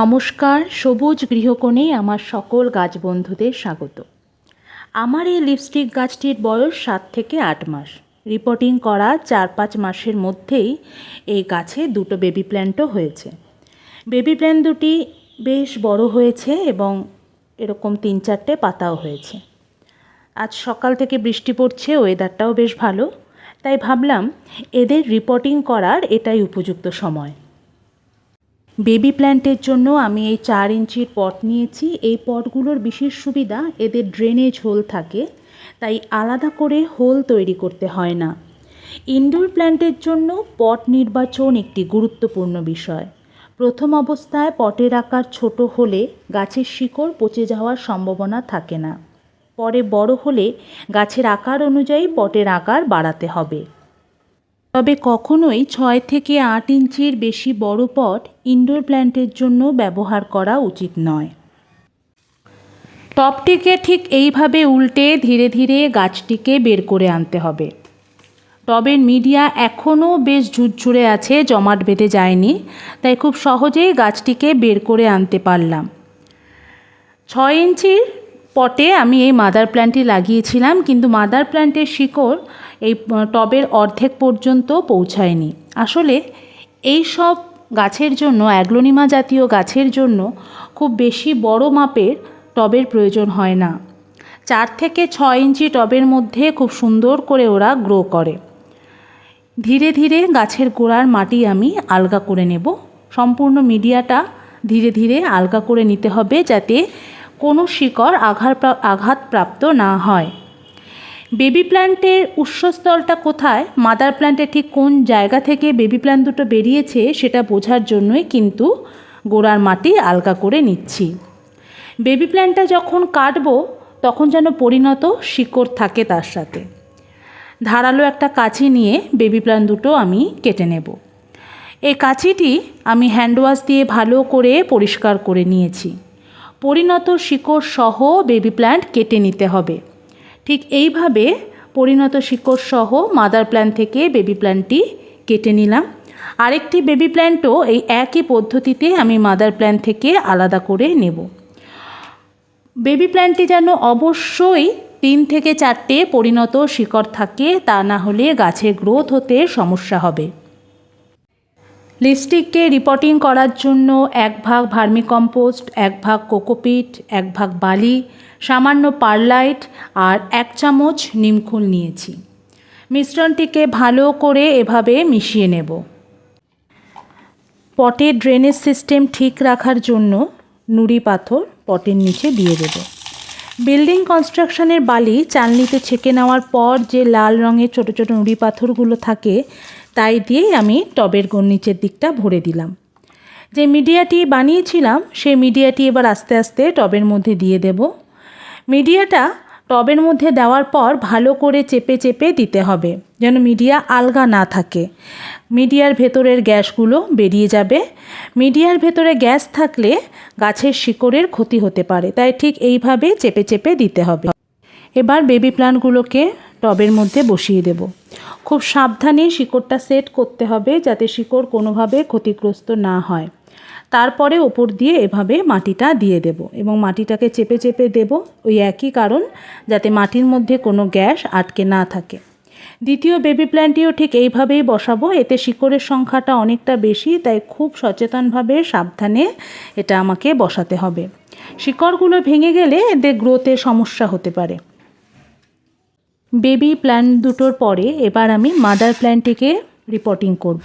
নমস্কার, সবুজ গৃহকোণে আমার সকল গাছ বন্ধুদের স্বাগত। আমার এই লিপস্টিক গাছটির বয়স সাত থেকে আট মাস। রিপোর্টিং করা চার পাঁচ মাসের মধ্যেই এই গাছে দুটো বেবি প্ল্যান্টও হয়েছে। বেবি প্ল্যান্ট দুটি বেশ বড় হয়েছে এবং এরকম তিন চারটে পাতাও হয়েছে। আজ সকাল থেকে বৃষ্টি পড়ছে ওয়েদারটাও বেশ ভালো। তাই ভাবলাম এদের রিপোর্টিং করার এটাই উপযুক্ত সময়। বেবি প্ল্যান্টের জন্য আমি এই চার ইঞ্চির পট নিয়েছি। এই পটগুলোর বিশেষ সুবিধা, এদের ড্রেনেজ হোল থাকে, তাই আলাদা করে হোল তৈরি করতে হয় না। ইনডোর প্ল্যান্টের জন্য পট নির্বাচন একটি গুরুত্বপূর্ণ বিষয়। প্রথম অবস্থায় পটের আকার ছোট হলে গাছের শিকড় পচে যাওয়ার সম্ভাবনা থাকে না। পরে বড় হলে গাছের আকার অনুযায়ী পটের আকার বাড়াতে হবে। তবে কখনোই ছয় থেকে আট ইঞ্চির বেশি বড় পট ইনডোর প্ল্যান্টের জন্য ব্যবহার করা উচিত নয়। টপটিকে ঠিক এইভাবে উল্টে ধীরে ধীরে গাছটিকে বের করে আনতে হবে। টবের মিডিয়া এখনও বেশ ঝুরঝুরে আছে, জমাট বেঁধে যায়নি, তাই খুব সহজেই গাছটিকে বের করে আনতে পারলাম। ছয় ইঞ্চির পটে আমি এই মাদার প্ল্যান্টটি লাগিয়েছিলাম, কিন্তু মাদার প্ল্যান্টের শিকড় এই টবের অর্ধেক পর্যন্ত পৌঁছায়নি। আসলে এই সব গাছের জন্য, অ্যাগ্লোনিমা জাতীয় গাছের জন্য খুব বেশি বড় মাপের টবের প্রয়োজন হয় না। চার থেকে ছয় ইঞ্চি টবের মধ্যে খুব সুন্দর করে ওরা গ্রো করে। ধীরে ধীরে গাছের গোড়ার মাটি আমি আলগা করে নেব। সম্পূর্ণ মিডিয়াটা ধীরে ধীরে আলগা করে নিতে হবে যাতে কোনো শিকড় আঘাত আঘাতপ্রাপ্ত না হয়। বেবি প্ল্যান্টের উৎসস্থলটা কোথায়? মাদার প্ল্যান্টের ঠিক কোন জায়গা থেকে বেবি প্ল্যান্ট দুটো বেরিয়েছে সেটা বোঝার জন্যই কিন্তু গোড়ার মাটি আলগা করে নিচ্ছি। বেবি প্ল্যান্টটা যখন কাটবো, তখন যেন পরিণত শিকড় থাকে তার সাথে। ধারালো একটা কাঁচি নিয়ে বেবি প্ল্যান্ট দুটো আমি কেটে নেব। এই কাঁচিটি আমি হ্যান্ড ওয়াশ দিয়ে ভালো করে পরিষ্কার করে নিয়েছি। পরিণত শিকড় সহ বেবি প্ল্যান্ট কেটে নিতে হবে। ঠিক এইভাবে পরিণত শিকড় সহ মাদার প্ল্যান্ট থেকে বেবি প্ল্যান্টটি কেটে নিলাম। আরেকটি বেবি প্ল্যান্টও এই একই পদ্ধতিতে আমি মাদার প্ল্যান্ট থেকে আলাদা করে নেব। বেবি প্ল্যান্টটি যেন অবশ্যই তিন থেকে চারটে পরিণত শিকড় থাকে, তা না হলে গাছের গ্রোথ হতে সমস্যা হবে। লিপস্টিককে রিপোর্টিং করার জন্য এক ভাগ ভার্মিকম্পোস্ট এক ভাগ কোকোপিট এক ভাগ বালি সামান্য পারলাইট আর এক চামচ নিমখুল নিয়েছি। মিশ্রণটিকে ভালো করে এভাবে মিশিয়ে নেব। পটের ড্রেনেজ সিস্টেম ঠিক রাখার জন্য নুড়ি পাথর পটের নিচে দিয়ে দেব। বিল্ডিং কনস্ট্রাকশনের বালি চালনিতে ছেঁকে নেওয়ার পর যে লাল রঙের ছোটো ছোটো নুড়ি পাথরগুলো থাকে, তাই দিয়েই আমি টবের নিচের দিকটা ভরে দিলাম। যে মিডিয়াটি বানিয়েছিলাম সেই মিডিয়াটি এবার আস্তে আস্তে টবের মধ্যে দিয়ে দেব। মিডিয়াটা টবের মধ্যে দেওয়ার পর ভালো করে চেপে চেপে দিতে হবে, যেন মিডিয়া আলগা না থাকে। মিডিয়ার ভেতরের গ্যাসগুলো বেরিয়ে যাবে। মিডিয়ার ভেতরে গ্যাস থাকলে গাছের শিকড়ের ক্ষতি হতে পারে, তাই ঠিক এইভাবে চেপে চেপে দিতে হবে। এবার বেবি প্লান্টগুলোকে টবের মধ্যে বসিয়ে দেব। খুব সাবধানে শিকড়টা সেট করতে হবে, যাতে শিকড় কোনোভাবে ক্ষতিগ্রস্ত না হয়। তারপরে ওপর দিয়ে এভাবে মাটিটা দিয়ে দেব এবং মাটিটাকে চেপে চেপে দেব ওই একই কারণ যাতে মাটির মধ্যে কোনো গ্যাস আটকে না থাকে। দ্বিতীয় বেবি প্ল্যান্টটিও ঠিক এইভাবেই বসাবো, এতে শিকড়ের সংখ্যাটা অনেকটা বেশি, তাই খুব সচেতনভাবে সাবধানে এটা আমাকে বসাতে হবে। শিকড়গুলো ভেঙে গেলে এদের গ্রোথে সমস্যা হতে পারে। বেবি প্ল্যান্ট দুটোর পরে এবার আমি মাদার প্ল্যান্টটিকে রিপোর্টিং করব।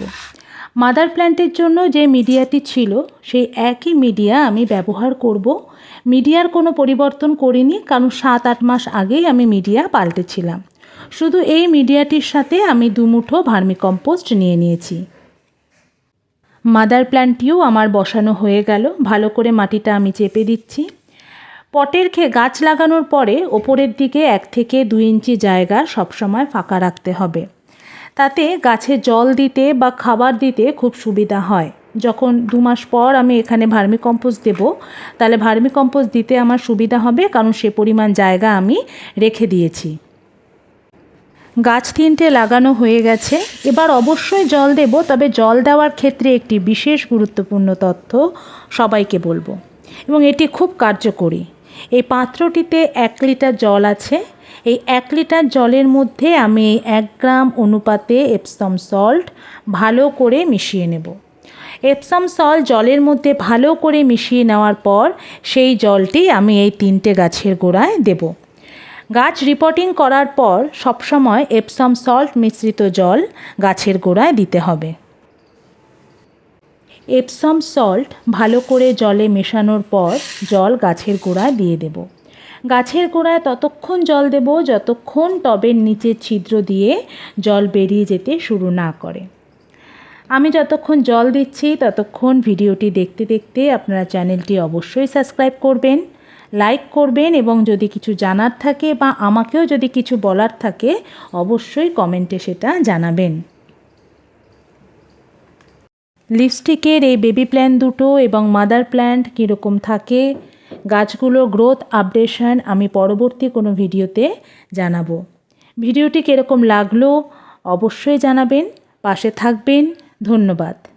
মাদার প্ল্যান্টের জন্য যে মিডিয়াটি ছিল, সেই একই মিডিয়া আমি ব্যবহার করব। মিডিয়ার কোনো পরিবর্তন করিনি, কারণ সাত আট মাস আগেই আমি মিডিয়া পাল্টেছিলাম। শুধু এই মিডিয়াটির সাথে আমি দুমুঠো ভার্মিকম্পোস্ট নিয়ে নিয়েছি। মাদার প্ল্যান্টটিও আমার বসানো হয়ে গেল। ভালো করে মাটিটা আমি চেপে দিচ্ছি। পটের খেয়ে গাছ লাগানোর পরে ওপরের দিকে এক থেকে দুই ইঞ্চি জায়গা সবসময় ফাঁকা রাখতে হবে। তাতে গাছে জল দিতে বা খাবার দিতে খুব সুবিধা হয়। যখন দু মাস পর আমি এখানে ভার্মিকম্পোস্ট দেব, তাহলে ভার্মিকম্পোস্ট দিতে আমার সুবিধা হবে, কারণ সে পরিমাণ জায়গা আমি রেখে দিয়েছি। গাছ তিনটে লাগানো হয়ে গেছে। এবার অবশ্যই জল দেব, তবে জল দেওয়ার ক্ষেত্রে একটি বিশেষ গুরুত্বপূর্ণ তথ্য সবাইকে বলব। এবং এটি খুব কার্যকরী। এই পাত্রটিতে এক লিটার জল আছে। এই এক লিটার জলের মধ্যে আমি এক গ্রাম অনুপাতে এপসম সল্ট ভালো করে মিশিয়ে নেব। এপসাম সল্ট জলের মধ্যে ভালো করে মিশিয়ে নেওয়ার পর সেই জলটি আমি এই তিনটে গাছের গোড়ায় দেব। গাছ রিপোর্টিং করার পর সবসময় এপসাম সল্ট মিশ্রিত জল গাছের গোড়ায় দিতে হবে। এপসম সল্ট ভালো করে জলে মেশানোর পর জল গাছের গোড়ায় দিয়ে দেব। গাছের গোড়ায় ততক্ষণ জল দেব, যতক্ষণ টবের নিচে ছিদ্র দিয়ে জল বেরিয়ে যেতে শুরু না করে। আমি যতক্ষণ জল দিচ্ছি, ততক্ষণ ভিডিওটি দেখতে দেখতে আপনারা চ্যানেলটি অবশ্যই সাবস্ক্রাইব করবেন, লাইক করবেন এবং যদি কিছু জানার থাকে বা আমাকেও যদি কিছু বলার থাকে, অবশ্যই কমেন্টে সেটা জানাবেন। লিপস্টিকের এই বেবি প্ল্যান্ট দুটো এবং মাদার প্ল্যান্ট কীরকম থাকে গাছগুলো গ্রোথ আপডেশন আমি পরবর্তী কোনো ভিডিওতে জানাব। ভিডিওটি কীরকম লাগল অবশ্যই জানাবেন, পাশে থাকবেন, ধন্যবাদ।